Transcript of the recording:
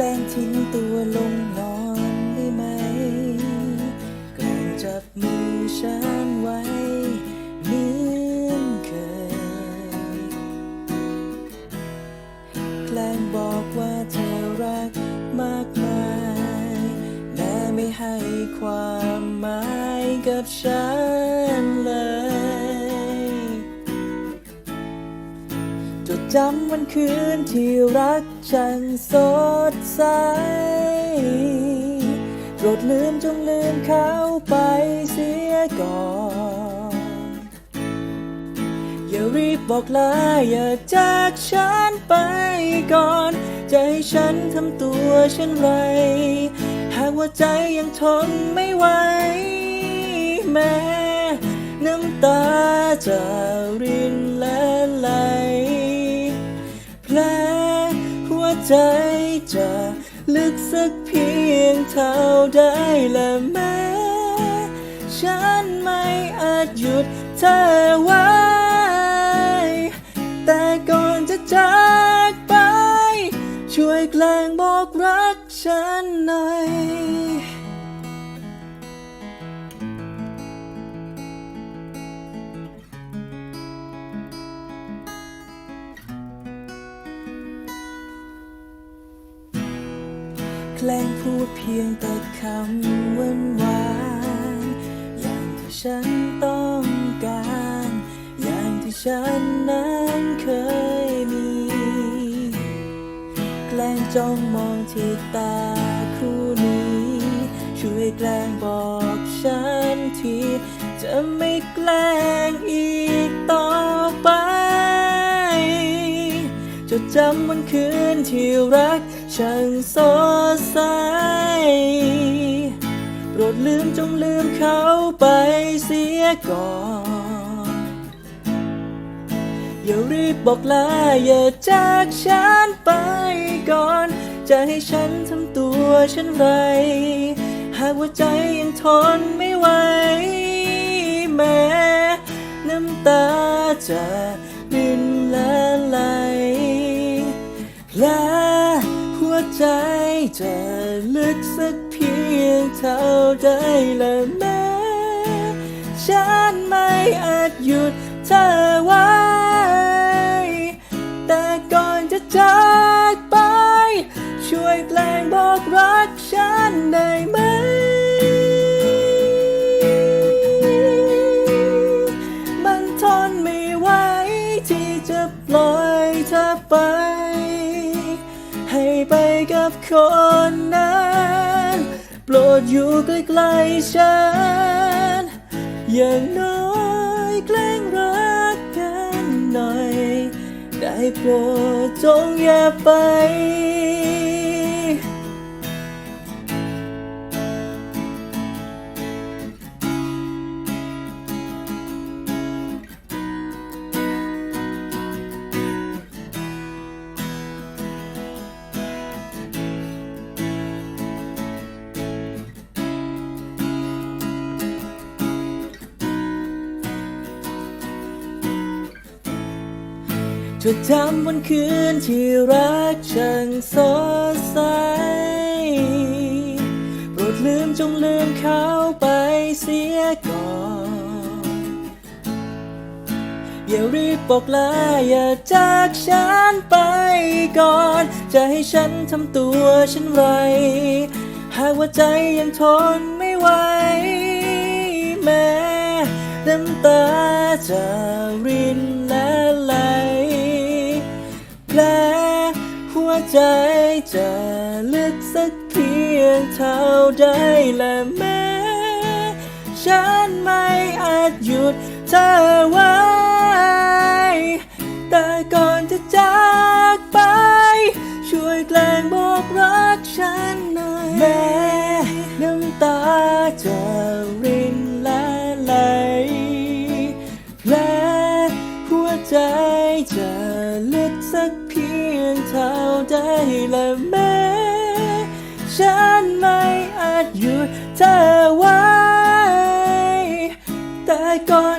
ล้งทิ้งตัวลงนอนได้ไหม แกล้งจับมือฉันไว้เหมือนเคย แกล้งบอกว่าเธอรักมากมายแม้ไม่ให้ความหมายกับฉัน จำวันคืนที่รักฉันสดใสโปรดลืมจงลืมเขาไปเสียก่อน อย่ารีบบอกลาอย่าจากฉันไปก่อนจะให้ฉันทำตัวเช่นไร หากว่าใจยังทนไม่ไหวแม้น้ำตาจะริน ใจจะลึกสักเพียงเท่าใดและแม้ฉันไม่อาจหยุดเธอไว้ แต่ก่อนจะจากไป ช่วยแกล้งบอกรักฉันหน่อย ล้งพูดเพียงแต่คำหวานหวานๆอย่างที่ฉันต้องการ อย่างที่ฉันนั้นเคยมี แกล้งจ้องมองที่ตาคู่นี้ ช่วยแกล้งบอกฉันทีจะไม่แกล้งอีกต่อไปจดจำวันคืนที่รัก ช่างสดใสโปรดลืมจงลืมเขาไปเสียก่อน อย่ารีบบอกลาอย่าจากฉันไปก่อน จะให้ฉันทำตัวเช่นไร หากว่าใจยังทนไม่ไหวแม้ น้ำตาจะรินและลแใจจะลึกสักเพียงเท่าใดและแม้ ฉันไม่อาจหยุดเธอไว้ แต่ก่อนจะจากไป ช่วยแปลงบอกรักฉัน กับคนนั้นโปรดอยู่ใกล้ๆฉัน อย่างน้อยแกล้งรักกันหน่อย ได้โปรดจงอย่าไป จดจำวันคืนที่รักช่างสดใสโปรดลืมจงลืมเขาไปเสียก่อน อย่ารีบบอกลาอย่าจากฉันไปก่อน จะให้ฉันทำตัวเช่นไร หากว่าใจยังทนไม่ไหวแม้น้ำตาจะริ ใจจะลึกสักเพียงเท่าใดและแม้ ฉันไม่อาจหยุดเธอไว้ แต่ก่อนจะจากไป ช่วยแกล้งบอกรักฉันหน่อยแม้น้ำตาจะรินและไหลแผลหัวใจจะลึกสักเพียง เท่าใดและแม้ฉันไม่อาจหยุดเธอไว้ แต่ก่อน